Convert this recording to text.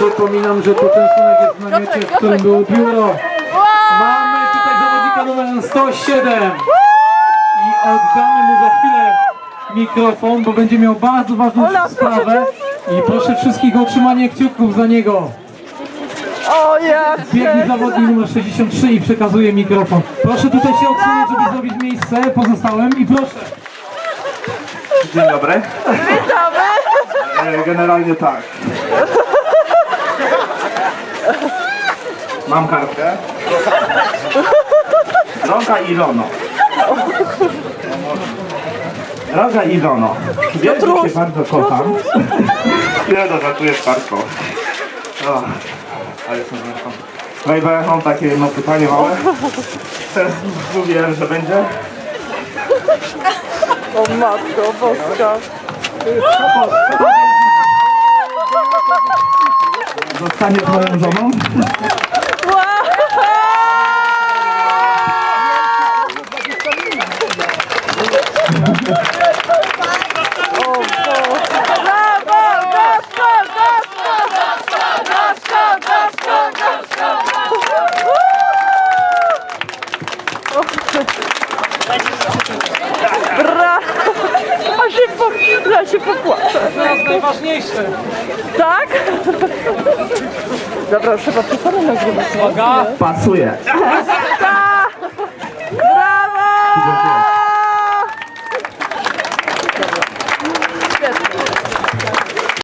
Przypominam, że poczęstunek jest w namiocie, w którym było biuro. Mamy tutaj zawodnika numerem 107 i oddamy mu za chwilę mikrofon, bo będzie miał bardzo ważną sprawę i proszę wszystkich o trzymanie kciuków za niego. O ja! Biegnie zawodnik numer 63 i przekazuje mikrofon. Proszę tutaj się odsunąć, żeby zrobić miejsce pozostałym i proszę. Dzień dobry. Witamy! E, Generalnie tak. Mam kartkę. Droga Ilono. Droga Ilono. Wiem, że cię bardzo kocham. No, żartuję z parką. O, ale jestem zresztą. No i ja mam takie jedno pytanie małe. Teraz mówiłem, że będzie. O matko boska! Gorzko! Gorzko! Gorzko! Brawo! A się, po, ja się popłaczę. Teraz najważniejsze. Tak? Dobra, już chyba nagrywać. Uwaga. Pasuje. Brawo!